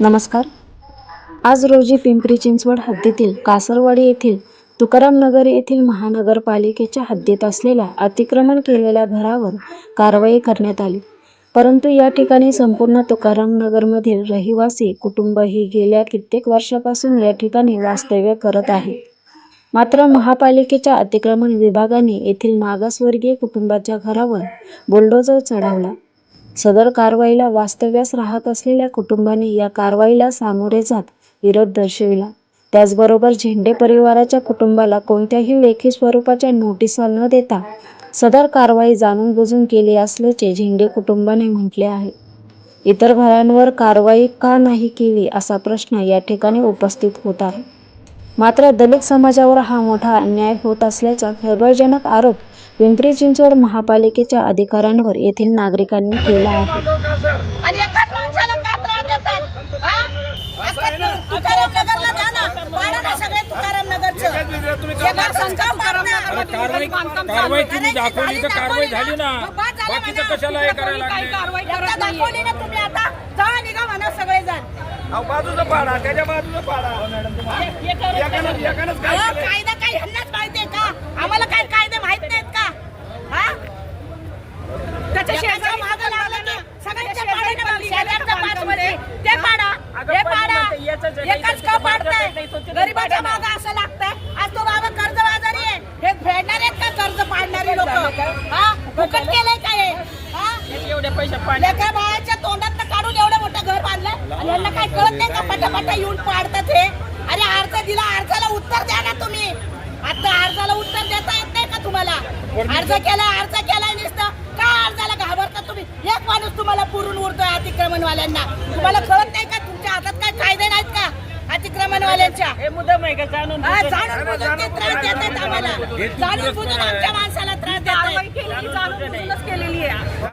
नमस्कार. आज रोजी पिंपरी चिंचवड हद्दीतील कासरवाडी येथील तुकाराम नगर येथील महानगरपालिकेच्या हद्दीत असलेल्या अतिक्रमण केलेल्या घरावर कारवाई करण्यात आली. परंतु या ठिकाणी संपूर्ण तुकाराम नगरमधील रहिवासी कुटुंब ही गेल्या कित्येक वर्षापासून या ठिकाणी वास्तव्य करत आहे. मात्र महापालिकेच्या अतिक्रमण विभागाने येथील मागासवर्गीय कुटुंबाच्या घरावर बुलडोजर चढवला. सदर कारवाईला वास्तव्यास राहत असलेल्या कुटुंबाने या कारवाईला सामोरे जात विरोध दर्शविला. त्याचबरोबर झेंडे परिवाराच्या कुटुंबाला कोणत्याही लेखी स्वरूपाच्या नोटिसा न देता सदर कारवाई जाणून बुजून केली असल्याचे झेंडे कुटुंबाने म्हटले आहे. इतर घरांवर कारवाई का नाही केली असा प्रश्न या ठिकाणी उपस्थित होत आहे. मात्र दलित समाजावर हा मोठा अन्याय होत असल्याचा खळबळजनक आरोप पिंपरी चिंचवड महापालिकेच्या अधिकाऱ्यांवर येथील नागरिकांनी केला आहे. हा? हे. कारवाई तुम्ही दाखवली तर कारवाई झाली ना. बाकीचं. कशाला हे करायला दाखवली ना तुम्ही आता. जा निघा म्हणा सगळे जण बाजूचं पाडा. त्याच्या बाजूचं पाडा. एकानं एकानंच काय अहो, केलंय? कायदा काय ह्यांनाच माहितीये का आम्हाला काय कायदे माहीत नाहीत का हा त्याच्या शेजारी मागं लागलं ना सगळ्यांच्या पाड्याने मग शेजारच्या पाचमध्ये ते पाडा हे पाडा एकच का पाडताय गरीबाच्या मागं असं लागतंय. आज तो बाबा कर्ज बाजारी आहे. हे फेडणार आहेत का कर्ज पाडणारी लोक? हा? फुकट केलंय काय हे? हा? एवढे पैसे लेकरा बाळाच्या तोंडात काढून एवढं मोठं घर बांधलं आणि यांना काय कळत नाही का पटापटा येऊन पाडतात हे? अरे अर्ज दिला अर्जाला उत्तर द्या ना तुम्ही. आता अर्जाला उत्तर देता येत नाही का तुम्हाला? अर्ज केला अर्ज केलाय नुसतं. का अर्जाला घाबरता तुम्ही? एक माणूस तुम्हाला पुरून उरतोय अतिक्रमणवाल्यांना. तुम्हाला कळत नाही का तुमच्या हातात काय कायदे नाहीत का अतिक्रमणवाल्यांच्या. हे मुद्दाम आहे का? जाणून हा, जाणून बुजून. ते त्रास देतात आम्हाला? जाणून बुजून आमच्या माणसाला त्रास देतात